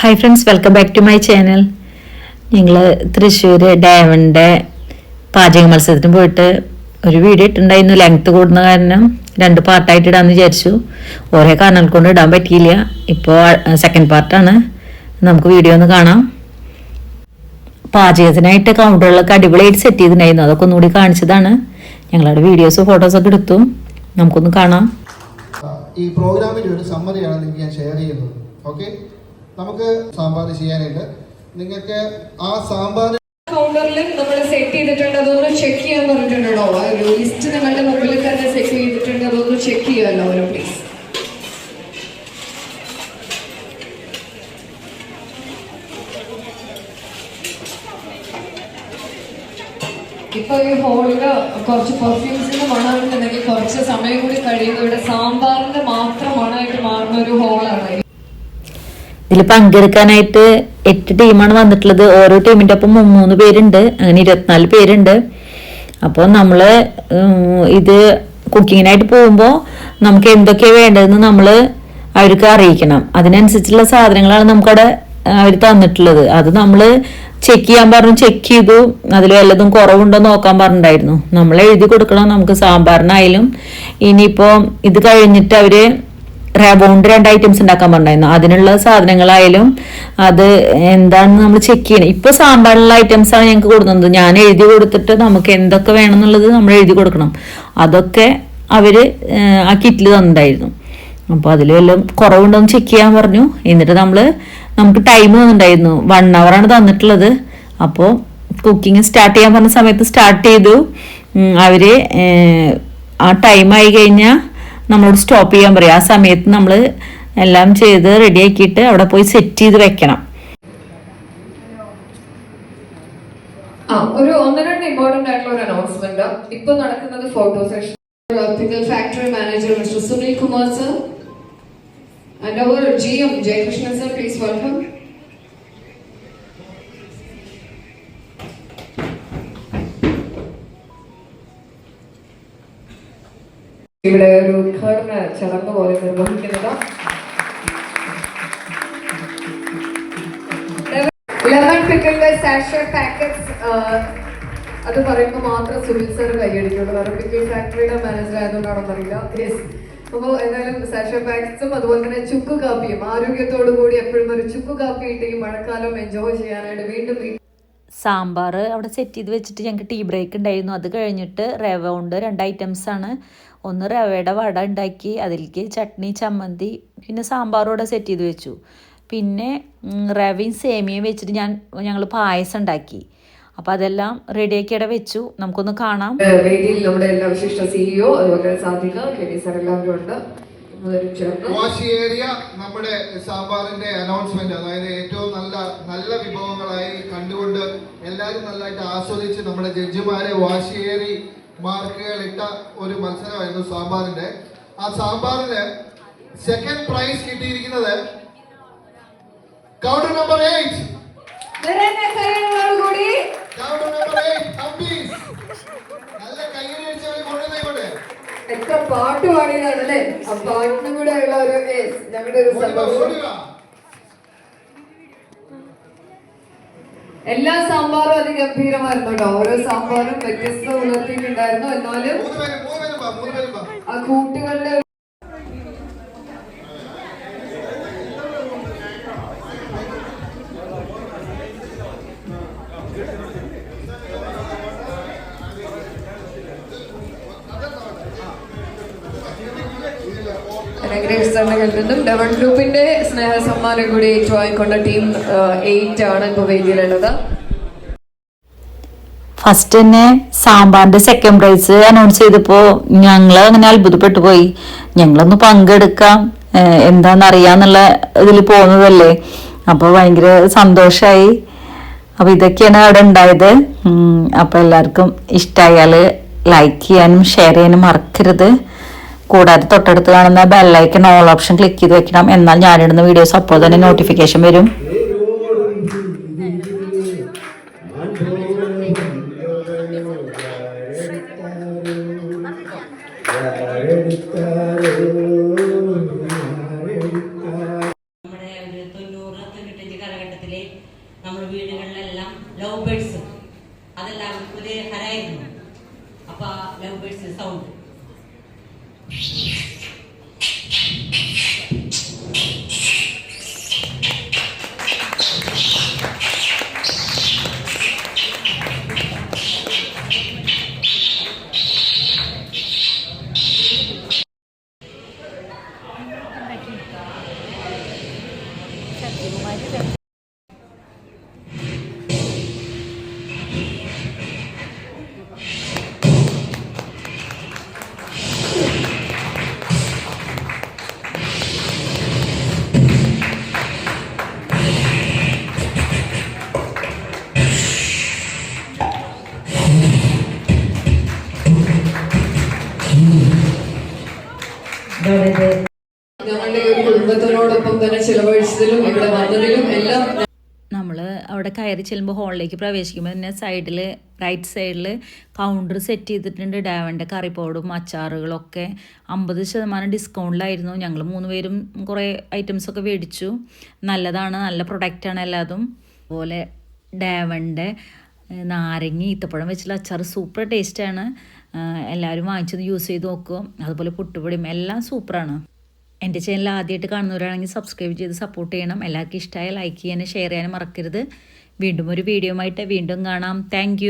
Hi friends welcome back to my channel ഞങ്ങൾ തൃശ്ശൂർ ഡാമിന്റെ പാചക മത്സരത്തിന് പോയിട്ട് ഒരു വീഡിയോ ഇട്ടുണ്ടായിരുന്നു ലെങ്ത് കൂടുന്ന കാരണം രണ്ട് പാർട്ടായിട്ട് ഇടാമെന്ന് വിചാരിച്ചു. ഓരോ കാരണങ്ങൾ കൊണ്ട് ഇടാൻ പറ്റിയില്ല. ഇപ്പോൾ സെക്കൻഡ് പാർട്ടാണ് നമുക്ക് വീഡിയോ ഒന്ന് കാണാം. പാചകത്തിനായിട്ട് കൗണ്ടറുകളൊക്കെ അടിപൊളിയായിട്ട് സെറ്റ് ചെയ്തിട്ടുണ്ടായിരുന്നു. അതൊക്കെ ഒന്നുകൂടി കാണിച്ചതാണ്. ഞങ്ങളുടെ വീഡിയോസ് ഫോട്ടോസൊക്കെ എടുത്തു. നമുക്കൊന്ന് കാണാം. ഈ പ്രോഗ്രാമിന്റെ ഒരു സമ്മതിയാണ് നിങ്ങൾക്ക് ഞാൻ ഷെയർ ചെയ്യുന്നത്. ഓക്കെ നമുക്ക് സാമ്പാർ ചെയ്യാനായിട്ട്. നിങ്ങൾക്ക് ആ സാമ്പാർ കൗണ്ടറിൽ നമ്മൾ സെറ്റ് ചെയ്തിട്ടുണ്ട് അതൊന്ന് ചെക്ക് ചെയ്യാൻ പറഞ്ഞിട്ടുണ്ടോ ആ ഒരു ലിസ്റ്റ് നിങ്ങളുടെ മുമ്പിൽ തന്നെ സെറ്റ് ചെയ്തിട്ടുണ്ട് അതൊന്ന് ചെക്ക് ചെയ്യാമല്ലോ ഒരു പ്ലീസ് ഇപ്പൊ ഈ ഹോളിൽ കുറച്ച് പെർഫ്യൂംസിന്റെ മണമുണ്ടെങ്കിൽ കുറച്ച് സമയം കൂടി കഴിയുമ്പോൾ ഇവിടെ സാമ്പാറിന്റെ മാത്രം മണമായിട്ട് മാറുന്ന ഒരു ഹോളാണ്. പങ്കെടുക്കാനായിട്ട് എട്ട് ടീമാണ് വന്നിട്ടുള്ളത്. ഓരോ ടീമിന്റെ ഒപ്പം മൂന്ന് പേരുണ്ട്. അങ്ങനെ ഇരുപത്തിനാല് പേരുണ്ട്. അപ്പോൾ നമ്മൾ ഇത് കുക്കിങ്ങിനായിട്ട് പോകുമ്പോൾ നമുക്ക് എന്തൊക്കെയാണ് വേണ്ടതെന്ന് നമ്മൾ അവർക്ക് അറിയിക്കണം. അതിനനുസരിച്ചുള്ള സാധനങ്ങളാണ് നമുക്കവിടെ അവർ തന്നിട്ടുള്ളത്. അത് നമ്മൾ ചെക്ക് ചെയ്യാൻ പറഞ്ഞു ചെക്ക് ചെയ്തു. അതിൽ വല്ലതും കുറവുണ്ടോ നോക്കാൻ പറഞ്ഞിട്ടുണ്ടായിരുന്നു. നമ്മൾ എഴുതി കൊടുക്കണം. നമുക്ക് സാമ്പാറിനായാലും. ഇനിയിപ്പോൾ ഇത് കഴിഞ്ഞിട്ട് അവർ റബോണ്ട് രണ്ട് ഐറ്റംസ് ഉണ്ടാക്കാൻ പറഞ്ഞായിരുന്നു. അതിനുള്ള സാധനങ്ങളായാലും അത് എന്താണെന്ന് നമ്മൾ ചെക്ക് ചെയ്യണം. ഇപ്പൊ സാമ്പാറിലുള്ള ആണ് ഞങ്ങൾക്ക് കൊടുക്കുന്നത്. ഞാൻ എഴുതി കൊടുത്തിട്ട് നമുക്ക് എന്തൊക്കെ വേണം എന്നുള്ളത് നമ്മൾ എഴുതി കൊടുക്കണം. അതൊക്കെ അവർ ആ കിറ്റിൽ തന്നിട്ടുണ്ടായിരുന്നു. അപ്പോൾ അതിൽ വല്ലതും കുറവുണ്ടോന്ന് ചെക്ക് ചെയ്യാൻ പറഞ്ഞു. എന്നിട്ട് നമ്മൾ നമുക്ക് ടൈം തന്നിട്ടുണ്ടായിരുന്നു. വൺ ആണ് തന്നിട്ടുള്ളത്. അപ്പോൾ കുക്കിംഗ് സ്റ്റാർട്ട് ചെയ്യാൻ പറഞ്ഞ സമയത്ത് സ്റ്റാർട്ട് ചെയ്തു. അവർ ആ ടൈം ആയി കഴിഞ്ഞാൽ നമ്മളോട് സ്റ്റോപ്പ് ചെയ്യാൻ പറയും. ആ സമയത്ത് നമ്മൾ എല്ലാം ചെയ്ത് റെഡി ആക്കിയിട്ട് അവിടെ പോയി സെറ്റ് ചെയ്ത് വെക്കണം. ഒരു ഒന്ന് ഇമ്പോർട്ടന്റ് ആയിട്ടുള്ള ഒരു അനൗൺസ്മെന്റ് ഇപ്പൊ നടക്കുന്നത് photo session pickle factory manager mister Sunil Kumar sir and our G M Jayakrishnan sir please welcome ഇവിടെ ഒരു ഉദ്ഘാടന ചടങ്ങ് പോലെ നിർവഹിക്കുന്നത്. പാക്കറ്റ്സ് അത് പറയുമ്പോൾ മാത്രം സുനിൽ സർ കൈയടിക്കുള്ളൂ. കാരണം പിക്കിൾ ഫാക്ടറിയുടെ മാനേജർ ആയതുകൊണ്ടാണോ അറിയില്ല. അപ്പോൾ എന്തായാലും സാഷ പാക്കറ്റ്സും അതുപോലെ തന്നെ ചുക്ക് കാപ്പിയും ആരോഗ്യത്തോടു കൂടി എപ്പോഴും ഒരു ചുക്ക് കാപ്പി ഇട്ട് ഈ മഴക്കാലം എൻജോയ് ചെയ്യാനായിട്ട് വീണ്ടും സാമ്പാർ അവിടെ സെറ്റ് ചെയ്ത് വെച്ചിട്ട് ഞങ്ങൾക്ക് ടീ ബ്രേക്ക് ഉണ്ടായിരുന്നു. അത് കഴിഞ്ഞിട്ട് റവ ഉണ്ട് രണ്ട് ഐറ്റംസ് ആണ്. ഒന്ന് റവയുടെ വട ഉണ്ടാക്കി അതിലേക്ക് ചട്നി ചമ്മന്തി പിന്നെ സാമ്പാറും കൂടെ സെറ്റ് ചെയ്ത് വെച്ചു. പിന്നെ റവയും സേമിയയും വെച്ചിട്ട് ഞാൻ ഞങ്ങൾ പായസം ഉണ്ടാക്കി. അപ്പൊ അതെല്ലാം റെഡിയാക്കി ഇവിടെ വെച്ചു. നമുക്കൊന്ന് കാണാം. വേദിയിൽ നമ്മുടെ എല്ലാ വിശിഷ്ട സിഇഒ അതുപോലെ സാധിക കെ ഡി സാർ എല്ലാവരും ഉണ്ട്. വാശിയേറിയ നമ്മുടെ സാമ്പാറിന്റെ അനൗൺസ്മെന്റ് അതായത് ഏറ്റവും നല്ല നല്ല വിഭവങ്ങളായി കണ്ടുകൊണ്ട് എല്ലാവരും നല്ലതായിട്ട് ആസ്വദിച്ച് നമ്മുടെ ജഡ്ജിമാരെ വാശിയേറി മാർക്കുകൾ ഇട്ട ഒരു മത്സരമായിരുന്നു സാമ്പാറിന്റെ. ആ സാമ്പാറിന് സെക്കൻഡ് പ്രൈസ് കിട്ടിയിരിക്കുന്നത് counter number eight counter eight നല്ല ഇവിടെ. എത്ര പാട്ട് പാടിയതാണല്ലേ ആ പാട്ടിനും കൂടെ ഉള്ള ഒരു ഞങ്ങളുടെ ഒരു സന്തോഷം. എല്ലാ സാമ്പാറും അതിഗംഭീരമായിരുന്നു കേട്ടോ. ഓരോ സാമ്പാറും വ്യത്യസ്ത ഉണർത്തിയിട്ടുണ്ടായിരുന്നു. എന്നാലും ആ പേര് മൂന്ന് പേരും വാ മൂന്ന് പേരും വാ ആ കൂട്ടുകളുടെ അനുഗ്രഹിച്ചറിൽ നിന്നും ഡെവൺ ഗ്രൂപ്പിന്റെ സ്നേഹ സമ്മാനം കൂടി ഏറ്റുവാങ്ങിക്കൊണ്ട ടീം എയ്റ്റ് ആണ് ഇപ്പൊ വേദിയിലുള്ളത്. ഫസ്റ്റ് തന്നെ സാമ്പാറിന്റെ സെക്കൻഡ് പ്രൈസ് അനൗൺസ് ചെയ്തപ്പോ ഞങ്ങൾ അങ്ങനെ അത്ഭുതപ്പെട്ടു പോയി. ഞങ്ങളൊന്ന് പങ്കെടുക്കാം അറിയാന്നുള്ള ഇതിൽ പോകുന്നതല്ലേ അപ്പോൾ ഭയങ്കര സന്തോഷമായി അപ്പൊ ഇതൊക്കെയാണ് അവിടെ ഉണ്ടായത്. അപ്പോൾ അപ്പൊ എല്ലാവർക്കും ഇഷ്ടമായാൽ ലൈക്ക് ചെയ്യാനും ഷെയർ ചെയ്യാനും മറക്കരുത്. കൂടാതെ തൊട്ടടുത്ത് കാണുന്ന ബെല്ലൈക്കൺ ഓൾ ഓപ്ഷൻ ക്ലിക്ക് ചെയ്ത് വെക്കണം. എന്നാൽ ഞാനിടുന്ന വീഡിയോസ് അപ്പോൾ തന്നെ നോട്ടിഫിക്കേഷൻ വരും. ഞങ്ങളുടെ കുടുംബത്തിനോടൊപ്പം തന്നെ ചിലവഴിച്ചതിലും ഇവിടെ വന്നതിലും എല്ലാം നമ്മൾ അവിടെ കയറി ചെല്ലുമ്പോൾ ഹോളിലേക്ക് പ്രവേശിക്കുമ്പോൾ തന്നെ സൈഡിൽ റൈറ്റ് സൈഡിൽ കൗണ്ടർ സെറ്റ് ചെയ്തിട്ടുണ്ട്. ഡാവന്റെ കറിപ്പോടും അച്ചാറുകളൊക്കെ. അമ്പത് ശതമാനം ഡിസ്കൗണ്ടിലായിരുന്നു ഞങ്ങൾ മൂന്ന് പേരും കുറേ ഐറ്റംസൊക്കെ മേടിച്ചു. നല്ലതാണ് നല്ല പ്രൊഡക്റ്റാണ് എല്ലാതും. അതുപോലെ ഡാവന്റെ നാരങ്ങി ഈത്തപ്പഴം വെച്ചുള്ള അച്ചാർ സൂപ്പർ ടേസ്റ്റാണ് എല്ലാവരും വാങ്ങിച്ചത് യൂസ് ചെയ്ത് നോക്കും. അതുപോലെ പുട്ടുപൊടിയും എല്ലാം സൂപ്പറാണ് എന്റെ ചാനൽ ആദ്യമായിട്ട് കാണുന്നവരാണെങ്കിൽ സബ്സ്ക്രൈബ് ചെയ്ത് സപ്പോർട്ട് ചെയ്യണം. എല്ലാവർക്കും ഇഷ്ടമായ ലൈക്ക് ചെയ്യാനും ഷെയർ ചെയ്യാനും മറക്കരുത്. വീണ്ടും ഒരു വീഡിയോ ആയിട്ട് വീണ്ടും കാണാം. താങ്ക്